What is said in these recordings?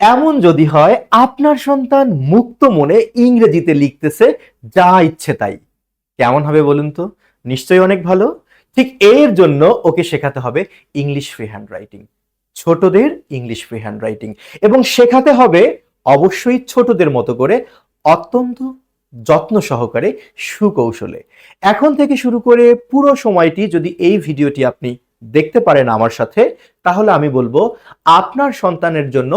এমন যদি হয়, আপনার সন্তান মুক্ত মনে ইংরেজিতে লিখতেছে, যা ইচ্ছে তাই। কেমন হবে বলুন তো? নিশ্চয়ই অনেক ভালো। ঠিক এর জন্য ওকে শেখাতে হবে ইংলিশ ফ্রি হ্যান্ড রাইটিং ছোটদের ইংলিশ ফ্রি হ্যান্ড রাইটিং এবং শেখাতে হবে অবশ্যই ছোটদের মতো করে অত্যন্ত যত্ন সহকারে সুকৌশলে। এখন থেকে শুরু করে পুরো সময়টি যদি এই ভিডিওটি আপনি দেখতে পারেন আমার সাথে, তাহলে আমি বলব আপনার সন্তানের জন্য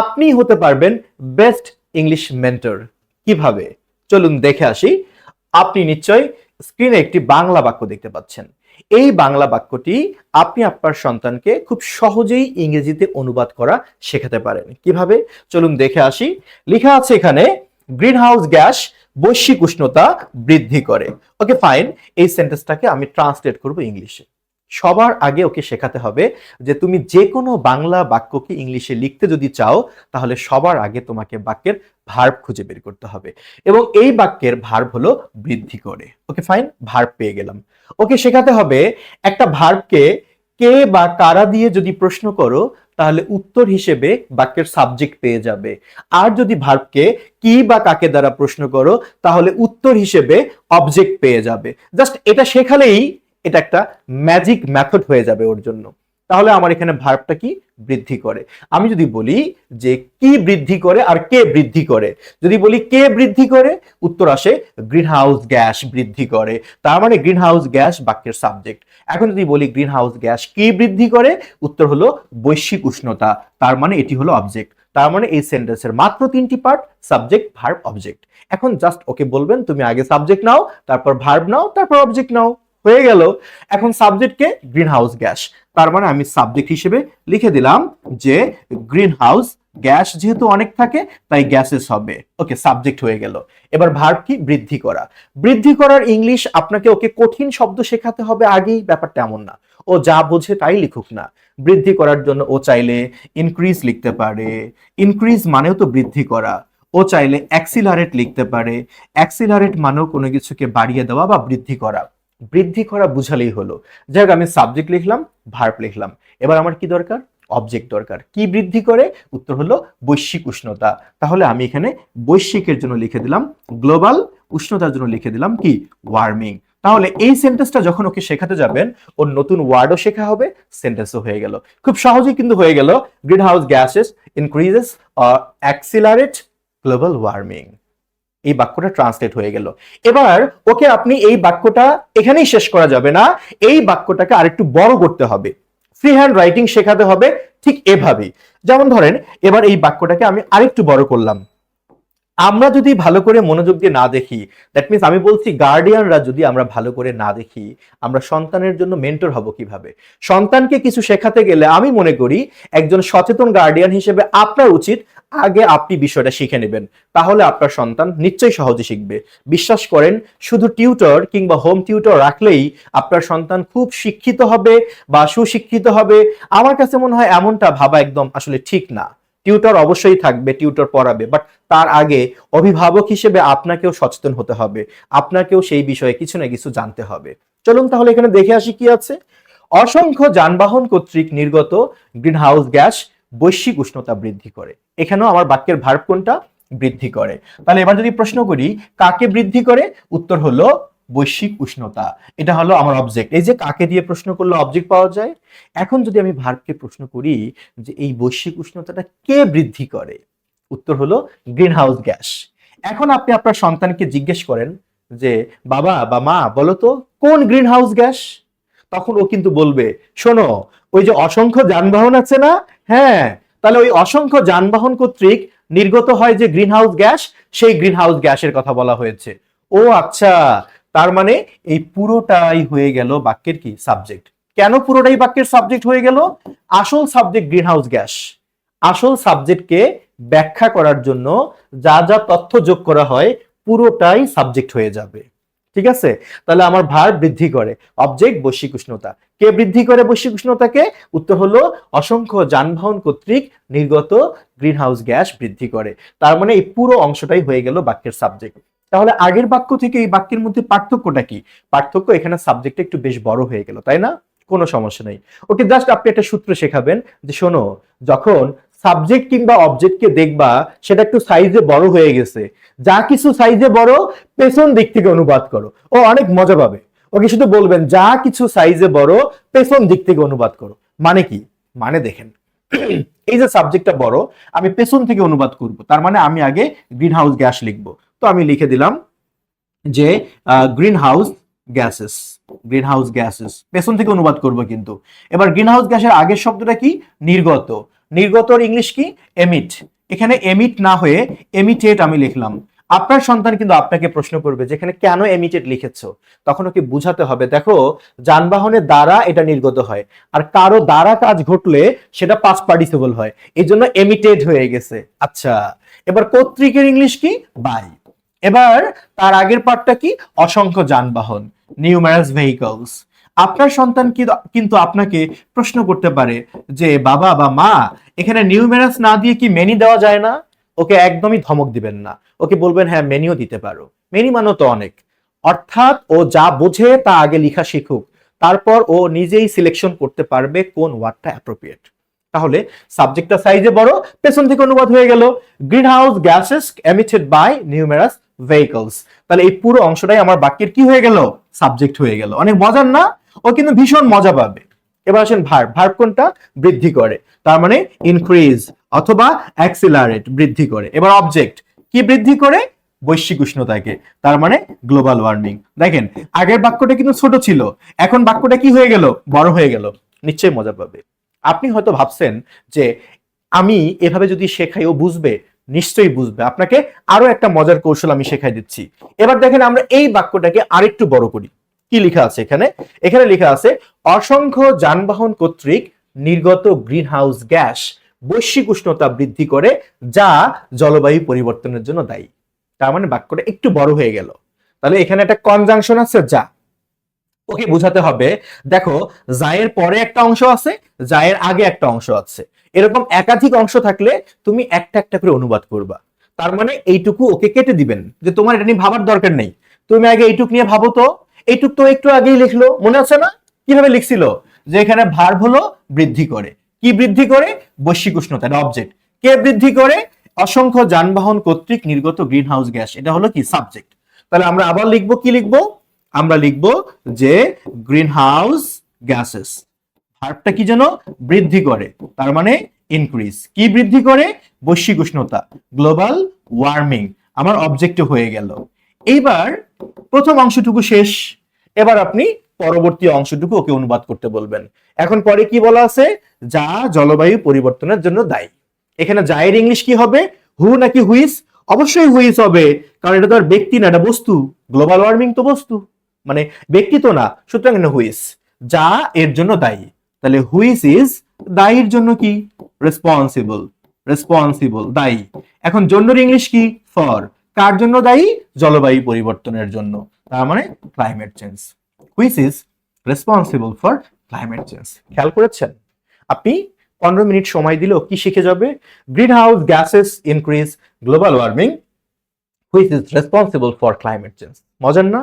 আপনি হতে পারবেন বেস্ট ইংলিশ মেন্টর কীভাবে? চলুন দেখে আসি। আপনি নিশ্চয় স্ক্রিনে একটি বাংলা বাক্য দেখতে পাচ্ছেন। এই বাংলা বাক্যটি আপনি আপনার সন্তানকে খুব সহজেই ইংরেজিতে অনুবাদ করা শেখাতে পারেন। কীভাবে? চলুন দেখে আসি। লেখা আছে এখানে গ্রিন হাউস গ্যাস বৈশ্বিক উষ্ণতা বৃদ্ধি করে। ওকে ফাইন এই সেন্টেন্সটাকে আমি ট্রান্সলেট করব ইংলিশে সবার আগে ওকে শেখাতে হবে যে তুমি যে কোনো বাংলা বাক্যকে ইংলিশে লিখতে যদি চাও, তাহলে সবার আগে তোমাকে বাক্যের ভার্ব খুঁজে বের করতে হবে। এবং এই বাক্যের ভার্ব হলো বৃদ্ধি করে। ওকে ফাইন ভার্ব পেয়ে গেলাম। ওকে শেখাতে হবে একটা ভার্বকে কে বা কারা দিয়ে যদি প্রশ্ন করো, তাহলে উত্তর হিসেবে বাক্যের সাবজেক্ট পেয়ে যাবে। আর যদি ভার্বকে কি বা কাকে দ্বারা প্রশ্ন করো, তাহলে উত্তর হিসেবে অবজেক্ট পেয়ে যাবে। জাস্ট এটা শেখালেই এটা একটা ম্যাজিক মেথড হয়ে যাবে ওর জন্য। তাহলে আমার এখানে ভার্বটা কি? বৃদ্ধি করে। আমি যদি বলি যে কি বৃদ্ধি করে আর কে বৃদ্ধি করে? যদি বলি কে বৃদ্ধি করে, উত্তর আসে গ্রিন হাউস গ্যাস বৃদ্ধি করে। তার মানে গ্রিন হাউস গ্যাস বাক্যের সাবজেক্ট এখন যদি বলি গ্রিন হাউস গ্যাস কি বৃদ্ধি করে, উত্তর হলো বৈশ্বিক উষ্ণতা। তার মানে এটি হলো অবজেক্ট তার মানে এই সেন্টেন্সের মাত্র তিনটি পার্ট সাবজেক্ট ভার্ব অবজেক্ট এখন জাস্ট ওকে বলবেন, তুমি আগে সাবজেক্ট নাও, তারপর ভার্ব নাও, তারপর অবজেক্ট নাও। হয়ে গেল। এখন সাবজেক্টকে গ্রিন হাউস গ্যাস তার মানে আমি সাবজেক্ট হিসেবে লিখে দিলাম যে গ্রিন হাউস গ্যাস যেহেতু অনেক থাকে, তাই গ্যাসেস হবে। ওকে সাবজেক্ট হয়ে গেল। এবার ভার্ব কি? বৃদ্ধি করা। বৃদ্ধি করার ইংলিশ আপনাকে ওকে কঠিন শব্দ শেখাতে হবে আগেই, ব্যাপারটা এমন না। ও যা বোঝে তাই লিখুক না। বৃদ্ধি করার জন্য ও চাইলে ইনক্রিজ লিখতে পারে। ইনক্রিজ মানেও তো বৃদ্ধি করা। ও চাইলে অ্যাক্সিলারেট লিখতে পারে। অ্যাক্সিলারেট মানেও কোনো কিছুকে বাড়িয়ে দেওয়া বা বৃদ্ধি করা। বৃদ্ধি করা বুঝালেই হলো। যাই হোক, আমি সাবজেক্ট লিখলাম ভার্ব লিখলাম। এবার আমার কি দরকার? অবজেক্ট দরকার। কি বৃদ্ধি করে? উত্তর হলো বৈশ্বিক উষ্ণতা। তাহলে আমি এখানে বৈশ্বিকের জন্য লিখে দিলাম গ্লোবাল উষ্ণতার জন্য লিখে দিলাম কি? ওয়ার্মিং তাহলে এই সেন্টেন্সটা যখন ওকে শেখাতে যাবেন ওর নতুন ওয়ার্ডও শেখা হবে সেন্টেন্সও হয়ে গেল। খুব সহজেই কিন্তু হয়ে গেল। Green house gases increases accelerate global warming এই বাক্যটা ট্রান্সলেট হয়ে গেল। এবার ওকে আপনি এই বাক্যটা এখানেই শেষ করা যাবে না, এই বাক্যটাকে আরেকটু বড় করতে হবে। ফ্রি হ্যান্ড রাইটিং শেখাতে হবে ঠিক এভাবেই। যেমন ধরেন, এবার এই বাক্যটাকে আমি আরেকটু বড় করলাম। আমরা যদি ভালো করে মনোযোগ দিয়ে না দেখি দ্যাট মিনস আমি বলছি গার্ডিয়ানরা যদি আমরা ভালো করে না দেখি, আমরা সন্তানের জন্য মেন্টর হব কীভাবে? সন্তানকে কিছু শেখাতে গেলে আমি মনে করি একজন সচেতন গার্ডিয়ান হিসেবে আপনার উচিত আগে আপনি বিষয়টা শিখে নেবেন। তাহলে আপনার সন্তান নিশ্চয়ই সহজে শিখবে। বিশ্বাস করেন, শুধু টিউটর কিংবা হোম টিউটর রাখলেই আপনার সন্তান খুব শিক্ষিত হবে বা সুশিক্ষিত হবে। আমার কাছে মনে হয় এমনটা ভাবা একদম আসলে ঠিক না। টিউটর অবশ্যই থাকবে টিউটর পড়াবে বাট তার আগে অভিভাবক হিসেবে আপনাকেও সচেতন হতে হবে। আপনাকেও সেই বিষয়ে কিছু না কিছু জানতে হবে। চলুন তাহলে এখানে দেখে আসি কি আছে। অসংখ্য যানবাহন কর্তৃক নির্গত গ্রিন হাউস গ্যাস বৈশ্বিক উষ্ণতা বৃদ্ধি করে। এখানেও আমার বাক্যের ভার্ব কোনটা? বৃদ্ধি করে। তাহলে এবার যদি প্রশ্ন করি, কাকে বৃদ্ধি করে? উত্তর হলো বৈশ্বিক উষ্ণতা। এটা হলো আমার অবজেক্ট এই যে কাকে দিয়ে প্রশ্ন করলে অবজেক্ট পাওয়া যায়? এখন যদি আমি ভার্বকে প্রশ্ন করি যে এই বৈশ্বিক উষ্ণতাটা কে বৃদ্ধি করে? উত্তর হলো গ্রিন হাউস গ্যাস। এখন আপনি আপনার সন্তানকে জিজ্ঞেস করেন যে, বাবা বা মা, বলো তো, কোন গ্রিন হাউস গ্যাস? তখন ও কিন্তু বলবে, শোনো, ওই যে অসংখ্য যানবাহন আছে না? হ্যাঁ তাহলে ওই অসংখ্য যানবাহন কর্তৃক নির্গত হয় যে গ্রিন হাউস গ্যাস, সেই গ্রিন হাউস গ্যাসের কথা বলা হয়েছে। ও আচ্ছা তার মানে এই পুরোটাই হয়ে গেল বাক্যের কি? সাবজেক্ট। কেন পুরোটাই বাক্যের সাবজেক্ট হয়ে গেল? আসল সাবজেক্ট গ্রিন হাউস গ্যাস। আসল সাবজেক্টকে ব্যাখ্যা করার জন্য যা যা তথ্য যোগ করা হয় পুরোটাই সাবজেক্ট হয়ে যাবে। ঠিক আছে? তাহলে আমার ভার বৃদ্ধি করে। অবজেক্ট বৈশ্বিক উষ্ণতা কে বৃদ্ধি করে বৈশ্বিক উষ্ণতাকে উত্তর হলো অসংখ্য যানবাহন কর্তৃক নির্গত গ্রিন হাউস গ্যাস বৃদ্ধি করে। তার মানে এই পুরো অংশটাই হয়ে গেল বাক্যের সাবজেক্ট তাহলে আগের বাক্য থেকে এই বাক্যের মধ্যে পার্থক্যটা কি? পার্থক্য এখানে সাবজেক্ট একটু বেশ বড় হয়ে গেল, তাই না? কোনো সমস্যা নেই। ওকে জাস্ট আপনি একটা সূত্র শেখাবেন যে শোনো, যখন সাবজেক্ট কিংবা অবজেক্টকে দেখবা, সেটা একটু সাইজে বড় হয়ে গেছে। যা কিছু সাইজে বড়, পেছন দিক থেকে অনুবাদ করো। ও অনেক মজা পাবে। ওকে শুধু বলবেন, যা কিছু সাইজে বড়, পেছন দিক থেকে অনুবাদ করো। মানে কি? মানে দেখেন, এই যে সাবজেক্টটা বড়, আমি পেছন থেকে অনুবাদ করব। তার মানে আমি আগে গ্রিন হাউস গ্যাস লিখব। তো আমি লিখে দিলাম যে green house gases green house gases পেছন থেকে অনুবাদ করব কিন্তু। এবার গ্রিন হাউস গ্যাসের আগের শব্দটা কি? নির্গত। নির্গতর ইংলিশ কি? এমিট এখানে এমিট না হয়ে এমিটেট আমি লিখলাম। আপনার সন্তান কিন্তু আপনাকে প্রশ্ন করবে যেখানে কেন এমিটেড লিখেছো? তখন ওকে বুঝাতে হবে? দেখো, যানবাহনের দ্বারা এটা নির্গত হয়। আর কারও দ্বারা কাজ ঘটলে সেটা পাস পার্টিসিপল হয়। এই জন্য এমিটেড হয়ে গেছে। আচ্ছা এবার কর্তৃকের ইংলিশ কি? বাই এবার তার আগের পার্টটা কি? অসংখ্য যানবাহন নিউমারাস ভেহিকলস আপনার সন্তান কিন্তু আপনাকে প্রশ্ন করতে পারে যে, বাবা বা মা, এখানে নিউমেরাস না দিয়ে কি মেনি দেওয়া যায় না? ওকে একদমই ধমক দিবেন না। ওকে বলবেন হ্যাঁ মেনিও দিতে পারো। মেনি মানো তো অনেক। অর্থাৎ ও যা বোঝে তা আগে লেখা শিখুক। তারপর ও নিজেই সিলেকশন করতে পারবে কোন ওয়ার্ডটা অ্যাপ্রোপ্রিয়েট তাহলে সাবজেক্টটা সাইজে বড়, পেছন থেকে অনুবাদ হয়ে গেল। Green house gases emitted by numerous vehicles তাহলে এই পুরো অংশটাই আমার বাক্যের কি হয়ে গেল? সাবজেক্ট হয়ে গেল। অনেক মজার না? ও কিন্তু ভীষণ মজা পাবে। এবার আসেন ভার্ব ভার্ব কোনটা? বৃদ্ধি করে। তার মানে ইনক্রিজ অথবা অ্যাক্সিলারেট বৃদ্ধি করে। এবার অবজেক্ট কি বৃদ্ধি করে? বৈশ্বিক উষ্ণতাকে। তার মানে গ্লোবাল ওয়ার্মিং দেখেন, আগের বাক্যটা কিন্তু ছোট ছিল। এখন বাক্যটা কি হয়ে গেল? বড় হয়ে গেল। নিশ্চয়ই মজা পাবে। আপনি হয়তো ভাবছেন যে, আমি এভাবে যদি শেখাই, ও বুঝবে? নিশ্চয়ই বুঝবে। আপনাকে আরও একটা মজার কৌশল আমি শেখাই দিচ্ছি। এবার দেখেন আমরা এই বাক্যটাকে আরেকটু বড় করি। কি লেখা আছে এখানে? এখানে লেখা আছে, অসংখ্য যানবাহন কর্তৃক নির্গত গ্রিন হাউস গ্যাস বৈশ্বিক উষ্ণতা বৃদ্ধি করে, যা জলবায়ু পরিবর্তনের জন্য দায়ী। তার মানে বাক্যটা একটু বড় হয়ে গেল। তাহলে এখানে একটা কনজাংশন আছে, যা। ওকে, বোঝাতে হবে। দেখো জায়ের পরে একটা অংশ আছে জায়ের আগে একটা অংশ আছে। এরকম একাধিক অংশ থাকলে তুমি একটা একটা করে অনুবাদ করবা। তার মানে এইটুকু ওকে কেটে দিবেন, যে তোমার এটা নিয়ে ভাবার দরকার নেই। তুমি আগে এইটুক নিয়ে ভাবো তো। এইটুক তো একটু আগেই লিখলো, মনে আছে না? কীভাবে লিখছিল? যে এখানে ভার্ব হলো বৃদ্ধি করে। কি বৃদ্ধি করে? বৈশ্বিক উষ্ণতা অবজেক্ট কে বৃদ্ধি করে? অসংখ্য যানবাহন কর্তৃক নির্গত গ্রিন হাউস গ্যাস এটা হলো কি? সাবজেক্ট তাহলে আমরা আবার লিখব, কি লিখব? আমরা লিখব যে গ্রিন হাউস গ্যাসেস ভার্বটা কি যেন? বৃদ্ধি করে, তার মানে ইনক্রিজ কি বৃদ্ধি করে? বৈশ্বিক উষ্ণতা গ্লোবাল ওয়ার্মিং আমার অবজেক্টিভ হয়ে গেল। এইবার প্রথম অংশটুকু শেষ। এবার আপনি পরবর্তী অংশটুকু ওকে অনুবাদ করতে বলবেন। এখন পরে কি বলা আছে? যা জলবায়ু পরিবর্তনের জন্য দায়ী। এখানে জায়ের ইংলিশ কি হবে? হু নাকি হুইস? অবশ্যই হুইস হবে, কারণ এটা তো আর ব্যক্তি না, এটা বস্তু। গ্লোবাল ওয়ার্মিং তো বস্তু। মানে ব্যক্তি তো না, সুতরাং এটা হুইস। যা এর জন্য দায়ী। তাহলে হুইস ইজ দায়ীর জন্য কি? রেসপন্সিবল। রেসপন্সিবল, দায়ী। এখন জন্যর ইংলিশ কি? ফর। কার জন্য দায়ী? জলবায়ু পরিবর্তনের জন্য। তার মানে climate change which is responsible for climate change খেয়াল করেছেন? আপনি পনেরো মিনিট সময় দিলেও কি শিখে যাবে? Green house gases increase global warming which is responsible for climate change মজার না?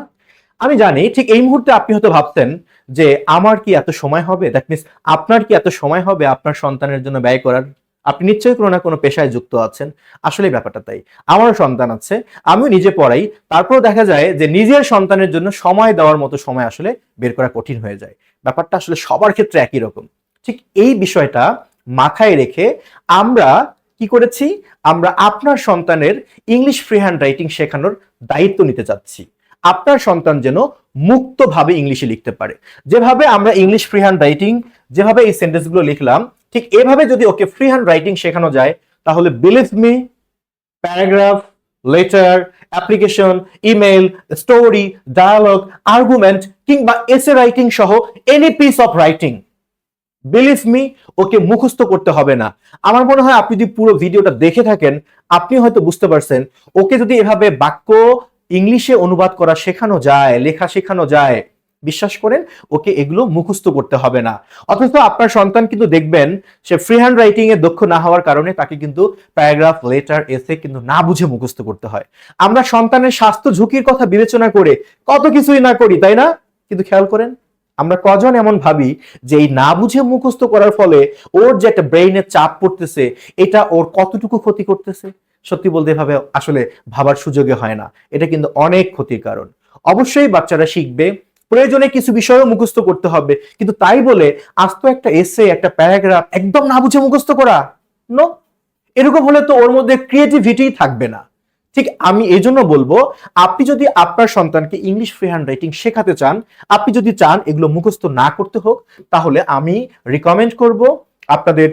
আমি জানি ঠিক এই মুহূর্তে আপনি হয়তো ভাবতেন যে, আমার কি এত সময় হবে? দ্যাট মিনস আপনার কি এত সময় হবে? আপনার সন্তানের জন্য ব্যয় করার আপনি নিশ্চয়ই কোনো না কোনো পেশায় যুক্ত আছেন। আসলে ব্যাপারটা তাই। আমারও সন্তান আছে, আমিও নিজে পড়াই। তারপর দেখা যায় যে নিজের সন্তানের জন্য সময় দেওয়ার মতো সময় আসলে বের করা কঠিন হয়ে যায়। ব্যাপারটা আসলে সবার ক্ষেত্রে একই রকম। ঠিক এই বিষয়টা মাথায় রেখে আমরা কি করেছি? আমরা আপনার সন্তানের ইংলিশ ফ্রি হ্যান্ড রাইটিং শেখানোর দায়িত্ব নিতে চাচ্ছি। আপনার সন্তান যেন মুক্তভাবে ইংলিশে লিখতে পারে। যেভাবে আমরা ইংলিশ ফ্রি হ্যান্ড রাইটিং যেভাবে এই সেন্টেন্সগুলো লিখলাম ঠিক এভাবে যদি ওকে ফ্রি হ্যান্ড রাইটিং শেখানো যায়, তাহলে believe me paragraph letter application email story dialogue argument কিংবা এসে রাইটিং সহ any piece of writing believe me ওকে মুখস্থ করতে হবে না। আমার মনে হয় আপনি যদি পুরো ভিডিওটা দেখে থাকেন, আপনি হয়তো বুঝতে পারছেন, ওকে যদি এভাবে বাক্য ইংলিশে অনুবাদ করা শেখানো যায়, লেখা শেখানো যায় বিশ্বাস করেন, ওকে এগুলো মুখস্থ করতে হবে না। অথচ আপনার সন্তান কিন্তু দেখবেন, সে ফ্রি হ্যান্ড রাইটিং এ দক্ষ না হওয়ার কারণে তাকে কিন্তু প্যারাগ্রাফ লেটার এসে কিন্তু না বুঝে মুখস্থ করতে হয়। আমরা সন্তানের স্বাস্থ্য ঝুঁকির কথা বিবেচনা করে কত কিছুই না করি, তাই না? কিন্তু খেয়াল করেন, আমরা কজন এমন ভাবি যে এই না বুঝে মুখস্থ করার ফলে ওর যে একটা ব্রেইনের চাপ পড়তেছে, এটা ওর কতটুকু ক্ষতি করতেছে? সত্যি বলতে এভাবে আসলে ভাবার সুযোগে হয় না। এটা কিন্তু অনেক ক্ষতির কারণ। অবশ্যই বাচ্চারা শিখবে প্রয়োজনে কিছু বিষয়ও মুখস্থ করতে হবে। কিন্তু তাই বলে আস্ত একটা এসে একটা প্যারাগ্রাফ একদম না বুঝে মুখস্থ করা নো এরকম হলে তো ওর মধ্যে ক্রিয়েটিভিটি থাকবে না। ঠিক আমি এই জন্য বলব, আপনি যদি আপনার সন্তানকে ইংলিশ ফ্রি হ্যান্ড রাইটিং শেখাতে চান, আপনি যদি চান এগুলো মুখস্থ না করতে হোক, তাহলে আমি রিকমেন্ড করব আপনাদের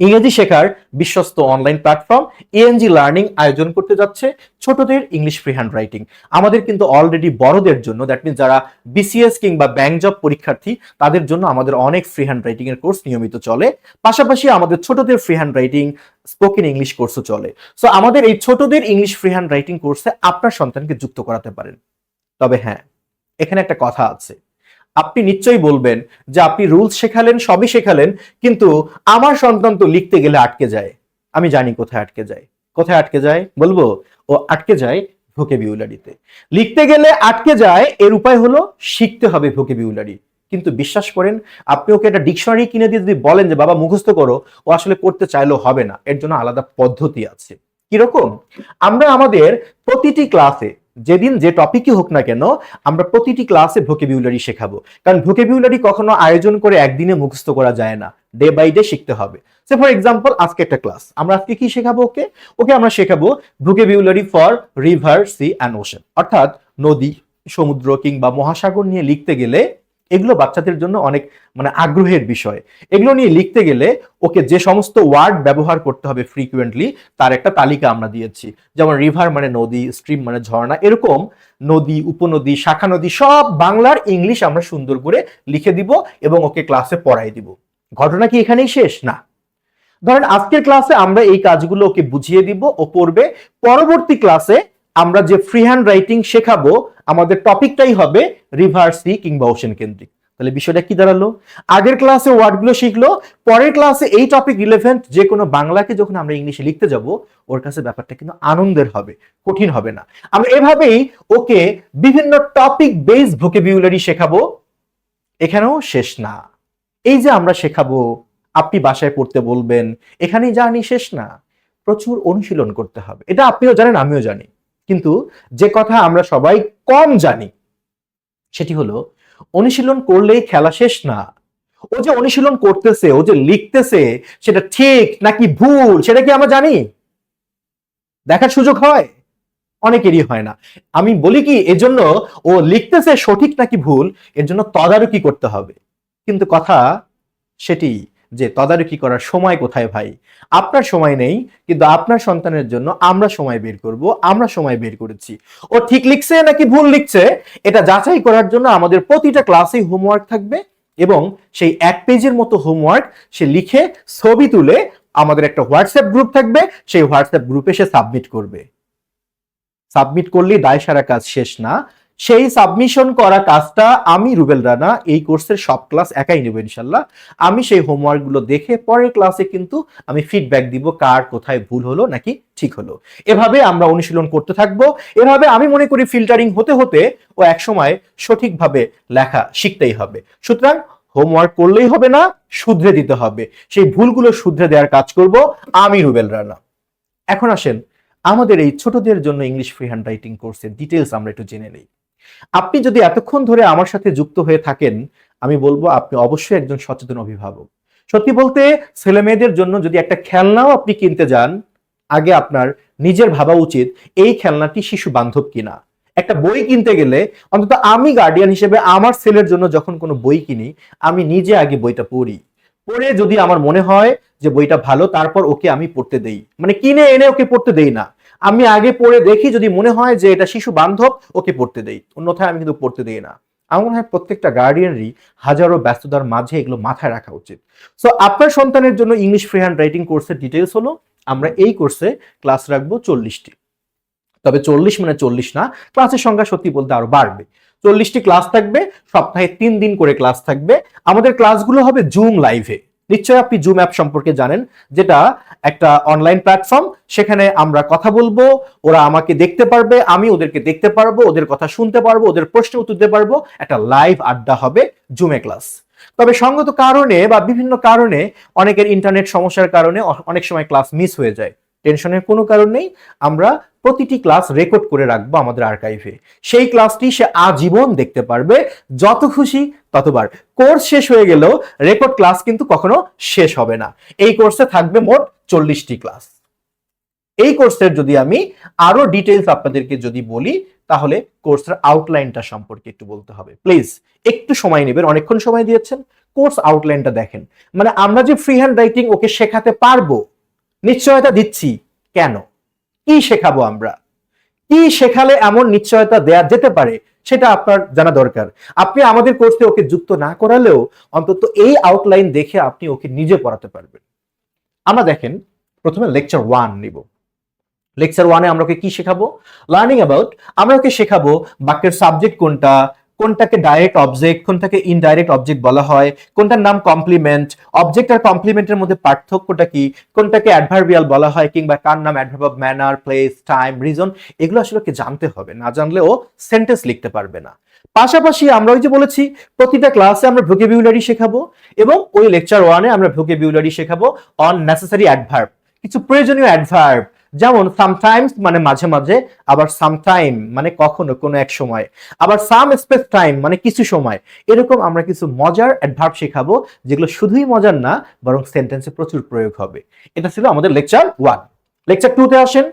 ইংরেজি শেখার বিশ্বস্ত অনলাইন প্ল্যাটফর্ম এএনজি লার্নিং আয়োজন করতে যাচ্ছে ছোটদের ইংলিশ ফ্রি হ্যান্ড রাইটিং আমাদের কিন্তু অলরেডি বড়দের জন্য দ্যাট মিনস যারা বিসিএস কিংবা ব্যাংক জব পরীক্ষার্থী, তাদের জন্য আমাদের অনেক ফ্রি হ্যান্ড রাইটিং এর কোর্স নিয়মিত চলে। পাশাপাশি আমাদের ছোটদের free hand writing spoken English কোর্সও চলে। সো আমাদের এই ছোটদের ইংলিশ ফ্রি হ্যান্ড রাইটিং কোর্সে আপনার সন্তানকে যুক্ত করাতে পারেন। তবে হ্যাঁ এখানে একটা কথা আছে। আপনি নিশ্চয়ই বলবেন যে আপনি রুলস শেখালেন, সবই শেখালেন, কিন্তু আমার সন্তান তো লিখতে গেলে আটকে যায়। আমি জানি কোথায় আটকে যায়। কোথায় আটকে যায়? বলব, ও আটকে যায় ভোকেবিউলারিতে লিখতে গেলে আটকে যায়, এর উপায় হলো শিখতে হবে ভোকেবিউলারি কিন্তু বিশ্বাস করেন, আপনি ওকে একটা ডিকশনারি কিনে দিয়ে যদি বলেন যে, বাবা, মুখস্থ করো। ও আসলে করতে চাইলেও হবে না। এর জন্য আলাদা পদ্ধতি আছে। কীরকম? আমরা আমাদের প্রতিটি ক্লাসে যেদিন যে টপিকই হোক না কেন, আমরা প্রতিটি ক্লাসে ভোকেবিউলারি শেখাবো। কারণ ভোকেবিউলারি কখনো আয়োজন করে একদিনে মুখস্থ করা যায় না। ডে বাই ডে শিখতে হবে। সে ফর এক্সাম্পল আজকে একটা ক্লাস আমরা আজকে কি শেখাবো ওকে? ওকে আমরা শেখাবো vocabulary for river sea and ocean অর্থাৎ নদী, সমুদ্র কিংবা মহাসাগর নিয়ে লিখতে গেলে এগুলো বাচ্চাদের জন্য অনেক মানে আগ্রহের বিষয়। এগুলো নিয়ে লিখতে গেলে ওকে যে সমস্ত ওয়ার্ড ব্যবহার করতে হবে ফ্রিকুয়েন্টলি তার একটা তালিকা আমরা দিয়েছি। যেমন রিভার মানে নদী স্ট্রিম মানে ঝর্ণা, এরকম নদী, উপনদী, শাখা নদী, সব বাংলার ইংলিশ আমরা সুন্দর করে লিখে দিব এবং ওকে ক্লাসে পড়াই দিব। ঘটনা কি এখানেই শেষ? না। ধরেন আজকের ক্লাসে আমরা এই কাজগুলো ওকে বুঝিয়ে দিব, ও পড়বে, পরবর্তী ক্লাসে আমরা যে ফ্রি হ্যান্ড রাইটিং শেখাবো, আমাদের টপিকটাই হবে রিভার সি কিংবা ওশেন কেন্দ্রিক। তাহলে বিষয়টা কি দাঁড়াল? আগের ক্লাসে ওয়ার্ডগুলো শিখলো, পরের ক্লাসে এই টপিক রিলেভেন্ট যে কোনো বাংলাকে যখন আমরা ইংলিশে লিখতে যাব, ওর কাছে ব্যাপারটা কিন্তু আনন্দের হবে, কঠিন হবে না। আমরা এভাবেই ওকে বিভিন্ন টপিক বেস ভোকেবিউলারি শেখাবো, এখানেও শেষ না। এই যে আমরা শেখাবো, আপনি বাসায় পড়তে বলবেন, এখানেই জানি শেষ না, প্রচুর অনুশীলন করতে হবে। এটা আপনিও জানেন, আমিও জানি। কিন্তু যে কথা আমরা সবাই কম জানি, সেটি হলো, অনুশীলন করলেই খেলা শেষ না। ও যে অনুশীলন করতেছে, ও যে লিখতেছে, সেটা ঠিক নাকি ভুল, সেটা কি আমরা জানি? দেখার সুযোগ হয়? অনেকেরই হয় না। আমি বলি কি, এজন্য ও লিখতেছে সঠিক নাকি ভুল, এর জন্য তদারকি করতে হবে। কিন্তু কথা সেটি যে তদারকি করার সময় কোথায় ভাই? আপনার সময় নেই, কিন্তু আপনার সন্তানের জন্য আমরা সময় বের করব, আমরা সময় বের করেছি। ও ঠিক লিখছে নাকি ভুল লিখছে? এটা যাচাই করার জন্য আমাদের প্রতিটা ক্লাসেই হোমওয়ার্ক থাকবে এবং সেই এক পেজের মতো হোমওয়ার্ক সে লিখে ছবি তুলে আমাদের একটা হোয়াটসঅ্যাপ গ্রুপ থাকবে, সেই হোয়াটসঅ্যাপ গ্রুপে সে সাবমিট করবে। সাবমিট করলেই দায় সারা কাজ শেষ না। সেই সাবমিশন করা কাজটা আমি রুবেল রানা, এই কোর্সের সব ক্লাস একাই নেব ইনশাল্লাহ। আমি সেই হোমওয়ার্কগুলো দেখে পরের ক্লাসে কিন্তু আমি ফিডব্যাক দিব কার কোথায় ভুল হলো নাকি ঠিক হলো। এভাবে আমরা অনুশীলন করতে থাকব। এভাবে আমি মনে করি ফিল্টারিং হতে হতে ও একসময় সঠিকভাবে লেখা শিখতেই হবে। সুতরাং হোমওয়ার্ক করলেই হবে না, শুধরে দিতে হবে। সেই ভুলগুলো শুধরে দেওয়ার কাজ করব আমি রুবেল রানা। এখন আসেন, আমাদের এই ছোটদের জন্য ইংলিশ ফ্রি হ্যান্ড রাইটিং কোর্সের ডিটেলস আমরা একটু জেনে নেই। আপনি যদি এতক্ষণ ধরে আমার সাথে যুক্ত হয়ে থাকেন, আমি বলব আপনি অবশ্যই একজন সচেতন অভিভাবক। সত্যি বলতে, ছেলে মেয়েদের জন্য যদি একটা খেলনাও আপনি কিনতে যান, আগে আপনার নিজের ভাবা উচিত, এই খেলনাটি শিশু বান্ধব কিনা। একটা বই কিনতে গেলে অন্তত আমি গার্ডিয়ান হিসেবে আমার ছেলের জন্য যখন কোনো বই কিনি, আমি নিজে আগে বইটা পড়ি। পড়ে যদি আমার মনে হয় যে বইটা ভালো, তারপর ওকে আমি পড়তে দেই। মানে কিনে এনে ওকে পড়তে দেই না। আমি আগে পড়ে দেখি যদি মনে হয় যে এটা শিশু বান্ধব, ওকে পড়তে দেই। অন্যথায় আমি কিন্তু পড়তে দেই না। আমার মনে হয় প্রত্যেকটা গার্ডিয়ানরই হাজারো ব্যস্ততার মাঝে এগুলো মাথায় রাখা উচিত। সো আপনার সন্তানের জন্য ইংলিশ ফ্রি হ্যান্ড রাইটিং কোর্সের ডিটেলস হলো, আমরা এই কোর্সে ক্লাস রাখব চল্লিশটি। তবে চল্লিশ মানে চল্লিশ না ক্লাসের সংখ্যা সত্যি বলতে আরও বাড়বে। চল্লিশটি ক্লাস থাকবে, সপ্তাহে তিন দিন করে ক্লাস থাকবে। আমাদের ক্লাসগুলো হবে জুম লাইভে নিশ্চয়ই আপনি জুম অ্যাপ সম্পর্কে জানেন, যেটা একটা অনলাইন প্ল্যাটফর্ম সেখানে আমরা কথা বলব, ওরা আমাকে দেখতে পারবে, আমি ওদেরকে দেখতে পারব, ওদের কথা শুনতে পারব, ওদের প্রশ্ন উত্তর দিতে পারব, একটা লাইভ আড্ডা হবে জুমে ক্লাস তবে সঙ্গত কারণে বা বিভিন্ন কারণে অনেকের ইন্টারনেট সমস্যার কারণে অনেক সময় ক্লাস মিস হয়ে যায়। টেনশনের কোনো কারণ নেই, আমরা প্রতিটি ক্লাস রেকর্ড করে রাখব আমাদের আর্কাইভে সেই ক্লাসটি সে আজীবন দেখতে পারবে, যত খুশি ততবার। কোর্স শেষ হয়ে গেলেও রেকর্ড ক্লাস কিন্তু কখনো শেষ হবে না। এই কোর্সে থাকবে মোট চল্লিশটি ক্লাস। এই কোর্সের যদি আমি আরও ডিটেলস আপনাদেরকে যদি বলি, তাহলে কোর্সের আউটলাইনটা সম্পর্কে একটু বলতে হবে। প্লিজ একটু সময় নেবেন, অনেকক্ষণ সময় দিয়েছেন। কোর্স আউটলাইনটা দেখেন। মানে আমরা যে ফ্রি হ্যান্ড রাইটিং ওকে শেখাতে পারব নিশ্চয়তা দিচ্ছি। কেন? কি শেখাবো আমরা? কি শেখালে এমন নিশ্চয়তা দেয়া যেতে পারে? সেটা আপনার জানা দরকার। আপনি আমাদের কোর্সে ওকে যুক্ত না করালেও অন্তত এই আউটলাইন দেখে আপনি ওকে নিজে পড়াতে পারবেন। আমরা দেখেন, প্রথমে লেকচার ওয়ান নিব। লেকচার ওয়ানে আমরা ওকে কি শেখাবো? লার্নিং অ্যাবাউট আমরা ওকে শেখাবো বাক্যের সাবজেক্ট কোনটা কোনটাকে ডাইরেক্ট অবজেক্ট কোনটাকে ইনডাইরেক্ট অবজেক্ট বলা হয়, কোনটার নাম কমপ্লিমেন্ট অবজেক্ট আর কমপ্লিমেন্টের মধ্যে পার্থক্যটা কি, কোনটাকে অ্যাডভার্বিয়াল বলা হয় কিংবা কার নাম adverb of manner place time reason এগুলো আসলে ওকে জানতে হবে, না জানলে ও সেন্টেন্স লিখতে পারবে না। পাশাপাশি আমরা ওই যে বলেছি, প্রতিটা ক্লাসে আমরা ভোকেবিউলারি শেখাবো এবং ওই লেকচার ওয়ানে আমরা ভোকেবিউলারি শেখাবো অন নেসেসারি অ্যাডভার্ব কিছু প্রয়োজনীয় অ্যাডভার্ব যেমন সামটাইমস মানে মাঝে মাঝে, আবার সামটাইম মানে কখনো কোনো এক সময়। আবার সাম স্পেস টাইম মানে কিছু সময়। এরকম আমরা কিছু মজার অ্যাডভার্ব শেখাবো, যেগুলো শুধুই মজার না, বরং সেন্টেন্সে প্রচুর প্রয়োগ হবে। এটা ছিল আমাদের লেকচার ওয়ান লেকচার টু তে আসেন।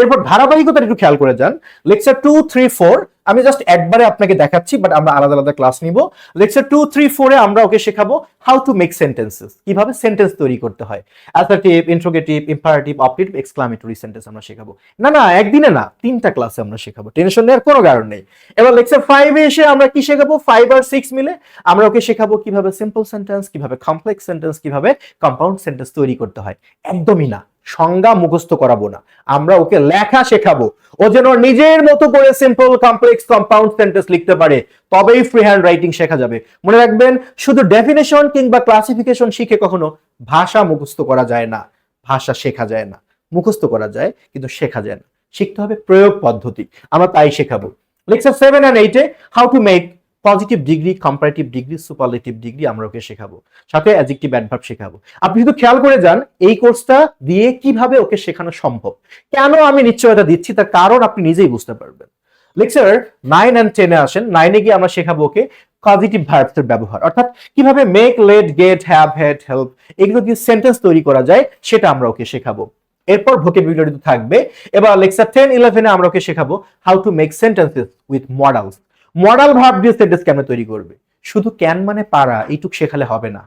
এরপর ধারাবাহিকতা একটু খেয়াল করে যান। লেকচার টু থ্রি ফোর আমি জাস্ট একবারে আপনাকে দেখাচ্ছি বাট আমরা আলাদা আলাদা ক্লাস নিব। লেকচার টু থ্রি ফোরে আমরা ওকে শেখাবো হাউ টু মেক সেন্টেন্সেস কীভাবে সেন্টেন্স তৈরি করতে হয়। Assertive interrogative imperative optative exclamatory sentence আমরা শেখাবো। না না, একদিনে না, তিনটা ক্লাসে আমরা শেখাবো। টেনশন নেওয়ার কোনো কারণ নেই। এবার লেকচার ফাইভে এসে আমরা কি শেখাবো? ফাইভ আর সিক্স মিলে আমরা ওকে শেখাবো কীভাবে সিম্পল সেন্টেন্স কীভাবে কমপ্লেক্স সেন্টেন্স কীভাবে কম্পাউন্ড সেন্টেন্স তৈরি করতে হয়। একদমই না। সংজ্ঞা মুখস্থ করাবো না। আমরা ওকে লেখা শেখাবো। ও যেন নিজের মতো করে সিম্পল কমপ্লেক্স কম্পাউন্ড সেন্টেন্স লিখতে পারে, তবেই ফ্রি হ্যান্ড রাইটিং শেখা যাবে। মনে রাখবেন, শুধু ডেফিনেশন কিংবা ক্লাসিফিকেশন শিখে কখনো ভাষা মুখস্থ করা যায় না। ভাষা শেখা যায় না। মুখস্থ করা যায়, কিন্তু শেখা যায় না। শিখতে হবে প্রয়োগ পদ্ধতি। আমরা তাই শেখাবো। লেকচার সেভেন অ্যান্ড এইটে how to make positive degree comparative degree superlative degree আমরা ওকে শেখাবো। সাথে অ্যাজেক্টিভ অ্যাডভার্ব শেখাবো। আপনি শুধু খেয়াল করে যান, এই কোর্সটা দিয়ে কীভাবে ওকে শেখানো সম্ভব? কেন আমি নিশ্চয়তা দিচ্ছি? তার কারণ আপনি নিজেই বুঝতে পারবেন। লেকচার নাইন অ্যান্ড টেনে আসেন নাইনে গিয়ে আমরা শেখাবো ওকে পজিটিভ ভার্বস এর ব্যবহার। অর্থাৎ কীভাবে make let get have had help এগুলো দিয়ে সেন্টেন্স তৈরি করা যায়, সেটা আমরা ওকে শেখাবো। এরপর ভোকেবুলারি তো থাকবে। এবার লেকচার টেন ইলেভেনে আমরা ওকে শেখাবো how to make sentences with modals modal ভাব দিয়ে সেন্টেন্স কেমন তৈরি করবে? শুধু ক্যান মানে পারা, এইটুক শেখালে হবে না।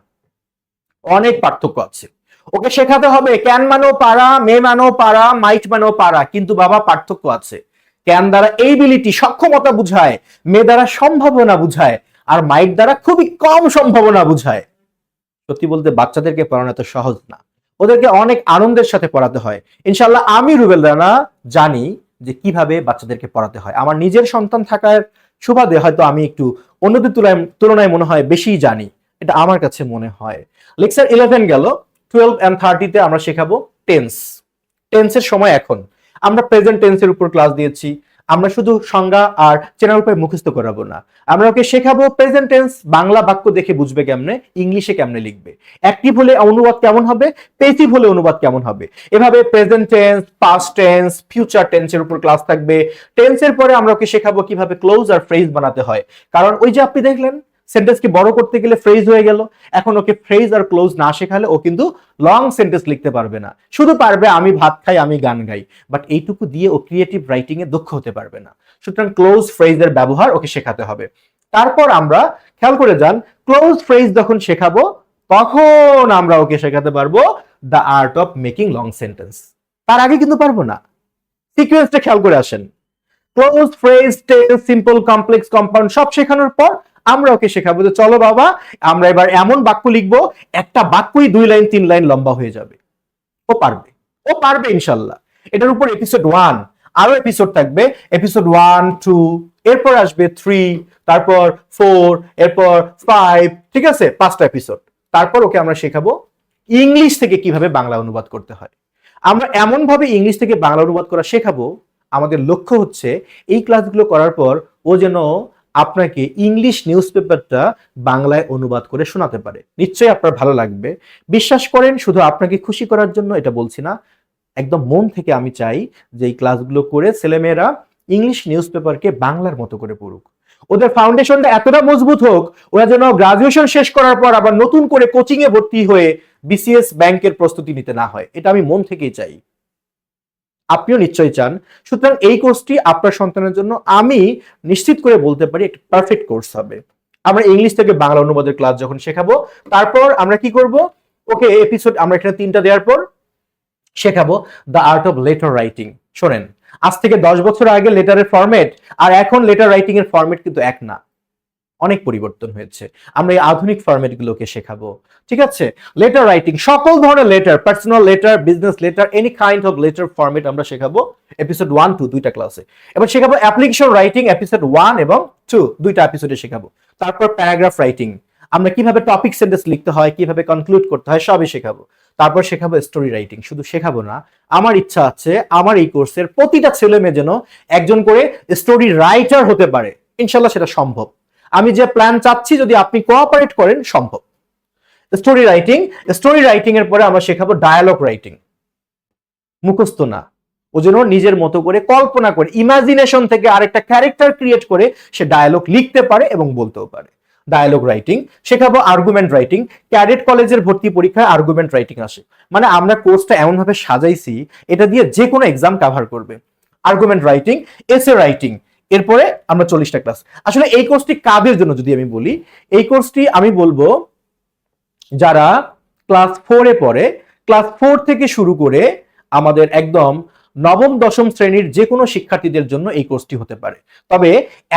অনেক পার্থক্য আছে। ওকে শেখাতে হবে ক্যান মানেও পারা মে মানেও পারা মাইট মানেও পারা, কিন্তু বাবা পার্থক্য আছে। ক্যান দ্বারা এইবিলিটি সক্ষমতা বুঝায় মে দ্বারা সম্ভাবনা বুঝায়, আর মাইট দ্বারা খুবই কম সম্ভাবনা বুঝায়। সত্যি বলতে বাচ্চাদেরকে পড়ানো এত সহজ না। ওদেরকে অনেক আনন্দের সাথে পড়াতে হয়। ইনশাল্লাহ আমি রুবেল রানা জানি যে কীভাবে বাচ্চাদেরকে পড়াতে হয়। আমার নিজের সন্তান থাকার সুবাদে হয়তো আমি একটু অন্যদের তুলনায় তুলনায় মনে হয় বেশি জানি। এটা আমার কাছে মনে হয়। লেকচার ইলেভেন গেল। টুয়েলভ অ্যান্ড থার্টিতে আমরা শেখাবো টেন্স টেন্সের সময় এখন। আমরা প্রেজেন্ট টেন্সের উপর ক্লাস দিয়েছি। আমরা শুধু সংজ্ঞা আর চেনার উপায় মুখস্থ করাবো না। আমরা ওকে শেখাবো প্রেজেন্ট টেন্স বাংলা বাক্য দেখে বুঝবে কেমনে, ইংলিশে কেমনে লিখবে। অ্যাক্টিভ হলে অনুবাদ কেমন হবে পেসিভ হলে অনুবাদ কেমন হবে। এভাবে present tense past tense future টেন্সের উপর ক্লাস থাকবে। টেন্সের পরে আমরা ওকে শেখাবো কীভাবে ক্লোজ আর ফ্রেজ বানাতে হয়। কারণ ওই যে আপনি দেখলেন সেন্টেন্সকে বড় করতে গেলে ফ্রেজ হয়ে গেল। এখন ওকে ফ্রেজ আর ক্লোজ না শেখালে ও কিন্তু লং সেন্টেন্স লিখতে পারবে না। শুধু পারবে, আমি ভাত খাই, আমি গান গাই। বাট এইটুকু দিয়ে ও ক্রিয়েটিভ রাইটিং এ দক্ষ হতে পারবে না। সুতরাং ক্লোজ ফ্রেজের ব্যবহার ওকে শেখাতে হবে। তারপর আমরা খেয়াল করে যান ক্লোজ ফ্রেজ যখন শেখাবো, তখন আমরা ওকে শেখাতে পারব the art of making long sentence তার আগে কিন্তু পারব না। সিকুয়েন্সটা খেয়াল করে আসেন। Clause phrase tense simple complex compound সব শেখানোর পর আমরা ওকে শেখাবো যে চলো বাবা, আমরা এবার এমন বাক্য লিখব, একটা বাক্যই দুই লাইন, তিন লাইন লম্বা হয়ে যাবে। ও পারবে। ও পারবে ইনশাল্লাহ। এটার উপর এপিসোড ওয়ান আরও এপিসোড থাকবে। এপিসোড ওয়ান টু এরপর আসবে থ্রি তারপর ফোর এরপর ফাইভ ঠিক আছে? পাঁচটা এপিসোড তারপর ওকে আমরা শেখাবো ইংলিশ থেকে কীভাবে বাংলা অনুবাদ করতে হয়। আমরা এমনভাবে ইংলিশ থেকে বাংলা অনুবাদ করা শেখাবো। আমাদের লক্ষ্য হচ্ছে এই ক্লাসগুলো করার পর ও যেন আপনাকে ইংলিশ নিউজ পেপারটা বাংলায় অনুবাদ করে শোনাতে পারে। নিশ্চয়ই আপনার ভালো লাগবে। বিশ্বাস করেন, শুধু আপনাকে খুশি করার জন্য এটা বলছি না। একদম মন থেকে আমি চাই যে এই ক্লাসগুলো করে ছেলেমেয়েরা ইংলিশ নিউজ পেপারকে বাংলার মতো করে পড়ুক। ওদের ফাউন্ডেশনটা এতটা মজবুত হোক, ওরা যেন গ্রাজুয়েশন শেষ করার পর আবার নতুন করে কোচিংয়ে ভর্তি হয়ে বিসিএস ব্যাংকের প্রস্তুতি নিতে না হয়। এটা আমি মন থেকেই চাই। আপনিও নিশ্চয়ই চান। সুতরাং এই কোর্সটি আপনার সন্তানের জন্য আমি নিশ্চিত করে বলতে পারি একটা পারফেক্ট কোর্স হবে। আমরা ইংলিশ থেকে বাংলা অনুবাদের ক্লাস যখন শেখাবো, তারপর আমরা কি করব? ওকে এপিসোড আমরা এখানে তিনটা দেওয়ার পর শেখাবো the art of letter writing শোনেন, আজ থেকে দশ বছর আগে লেটারের ফরম্যাট আর এখন লেটার রাইটিং এর ফরম্যাট কিন্তু এক না। অনেক পরিবর্তন হয়েছে। আমরা এই আধুনিক ফরম্যাট গুলোকে শেখাবো। ঠিক আছে? লেটার রাইটিং সকল ধরনের letter personal letter business letter any kind of letter format আমরা শেখাবো এপিসোড ওয়ান টু দুইটা ক্লাসে এবার শেখাবো অ্যাপ্লিকেশন রাইটিং এপিসোড ওয়ান এবং টু দুইটা এপিসোডে শেখাবো। তারপর প্যারাগ্রাফ রাইটিং আমরা কীভাবে টপিক সেন্টেন্স লিখতে হয়, কীভাবে কনক্লুড করতে হয়, সবই শেখাবো। তারপর শেখাবো স্টোরি রাইটিং শুধু শেখাবো না, আমার ইচ্ছা আছে আমার এই কোর্সের প্রতিটা ছেলে মেয়ে যেন একজন করে স্টোরি রাইটার হতে পারে। ইনশাল্লাহ সেটা সম্ভব। আমি যে প্ল্যান চাচ্ছি যদি আপনি কোঅপারেট করেন, সম্ভব। স্টোরি রাইটিং স্টোরি রাইটিং এর পরে আমরা শেখাবো ডায়ালগ রাইটিং মুখস্থ না। ও যেন নিজের মতো করে কল্পনা করে ইমাজিনেশন থেকে আরেকটা ক্যারেক্টার ক্রিয়েট করে সে ডায়ালগ লিখতে পারে এবং বলতেও পারে। ডায়ালগ রাইটিং শেখাবো আর্গুমেন্ট রাইটিং ক্যাডেট কলেজের ভর্তি পরীক্ষায় আর্গুমেন্ট রাইটিং আসে। মানে আমরা কোর্সটা এমনভাবে সাজাইছি, এটা দিয়ে যে কোনো এক্সাম কাভার করবে। আর্গুমেন্ট রাইটিং এসে রাইটিং এরপরে আমরা চল্লিশটা ক্লাস আসলে এই কোর্সটি কাদের জন্য যদি আমি বলি, এই কোর্সটি আমি বলব যারা ক্লাস ফোরে পড়ে ক্লাস ফোর থেকে শুরু করে আমাদের একদম নবম, দশম শ্রেণির যে কোনো শিক্ষার্থীদের জন্য এই কোর্সটি হতে পারে। তবে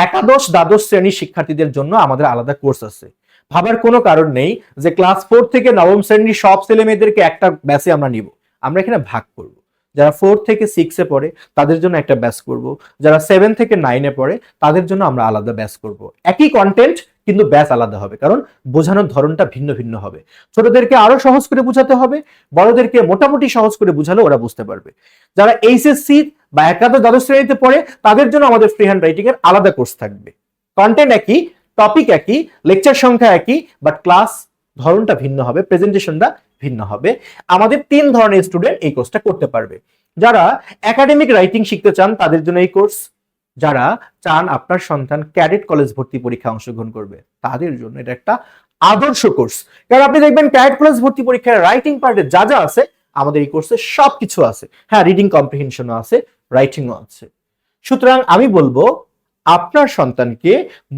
একাদশ, দ্বাদশ শ্রেণির শিক্ষার্থীদের জন্য আমাদের আলাদা কোর্স আছে। ভাবার কোনো কারণ নেই যে ক্লাস ফোর থেকে নবম শ্রেণির সব ছেলে মেয়েদেরকে একটা ব্যাচে আমরা নিব। আমরা এখানে ভাগ করব। যারা ফোর থেকে সিক্সে পড়ে, তাদের জন্য একটা ব্যাচ করব। যারা সেভেন থেকে নাইনে পড়ে, তাদের জন্য আমরা আলাদা ব্যাচ করব। একই কন্টেন্ট কিন্তু ব্যাচ আলাদা হবে। কারণ বোঝানোর ধরনটা ভিন্ন ভিন্ন হবে। ছোটদেরকে আরও সহজ করে বোঝাতে হবে, বড়দেরকে মোটামুটি সহজ করে বুঝালে ওরা বুঝতে পারবে। যারা এইচএসসি বা একাদশ দ্বাদশ শ্রেণীতে পড়ে, তাদের জন্য আমাদের ফ্রি হ্যান্ড রাইটিং এর আলাদা কোর্স থাকবে। কন্টেন্ট একই টপিক একই লেকচার সংখ্যা একই বাট ক্লাস ধরনটা ভিন্ন হবে প্রেজেন্টেশনটা ভিন্ন হবে। আমাদের তিন ধরনের স্টুডেন্ট এই কোর্সটা করতে পারবে। যারা একাডেমিক রাইটিং শিখতে চান, তাদের জন্য এই কোর্স যারা চান আপনার সন্তান ক্যাডেট কলেজ ভর্তি পরীক্ষা অংশগ্রহণ করবে, তাদের জন্য এটা একটা আদর্শ কোর্স কারণ আপনি দেখবেন ক্যাডেট কলেজ ভর্তি পরীক্ষার রাইটিং পার্টে যা যা আছে, আমাদের এই কোর্সে সবকিছু আছে। হ্যাঁ রিডিং কম্প্রিহেনশনও আছে রাইটিংও আছে। সুতরাং আমি বলব, আপনার সন্তানকে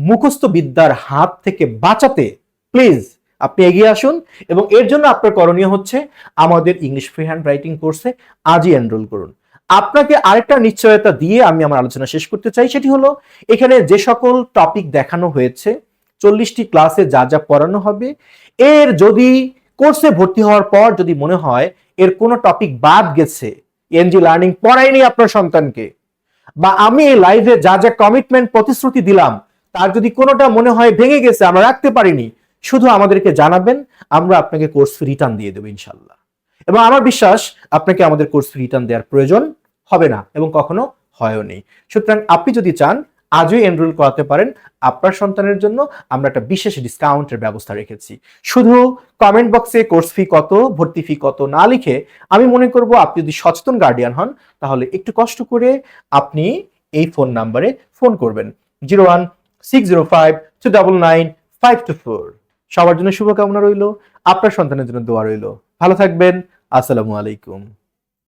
মুখস্থ বিদ্যার হাত থেকে বাঁচাতে প্লিজ আপনি এগিয়ে আসুন এবং এর জন্য আপনার করণীয় হচ্ছে আমাদের ইংলিশ ফ্রি হ্যান্ড রাইটিং কোর্সে আজই এনরোল করুন। আপনাকে আরেকটা নিশ্চয়তা দিয়ে আমি আমার আলোচনা শেষ করতে চাই, সেটি হলো এখানে যে সকল টপিক দেখানো হয়েছে, চল্লিশটি ক্লাসে যা যা পড়ানো হবে, এর যদি কোর্সে ভর্তি হওয়ার পর যদি মনে হয় এর কোনো টপিক বাদ গেছে, এনজি লার্নিং পড়ায়নি আপনার সন্তানকে, বা আমি এই লাইভে যা যা কমিটমেন্ট প্রতিশ্রুতি দিলাম, তার যদি কোনোটা মনে হয় ভেঙে গেছে, আমরা রাখতে পারিনি শুধু আমাদেরকে জানাবেন, আমরা আপনাকে কোর্স রিটার্ন দিয়ে দেবো ইনশাল্লাহ এবং আমার বিশ্বাস, আপনাকে আমাদের কোর্স রিটার্ন দেওয়ার প্রয়োজন হবে না এবং কখনো হয়ও নেই। সুতরাং আপনি যদি চান, আজই এনরোল করাতে পারেন আপনার সন্তানের জন্য, আমরা একটা বিশেষ ডিসকাউন্টের ব্যবস্থা রেখেছি। শুধু কমেন্ট বক্সে কোর্স ফি কত, ভর্তি ফি কত না লিখে আমি মনে করব আপনি যদি সচেতন গার্ডিয়ান হন, তাহলে একটু কষ্ট করে আপনি এই ফোন নাম্বারে ফোন করবেন। Zero one six zero five two double nine five two four সবার জন্য শুভকামনা রইল আপনার সন্তানের জন্য দোয়া রইল। ভালো থাকবেন আসসালামু আলাইকুম।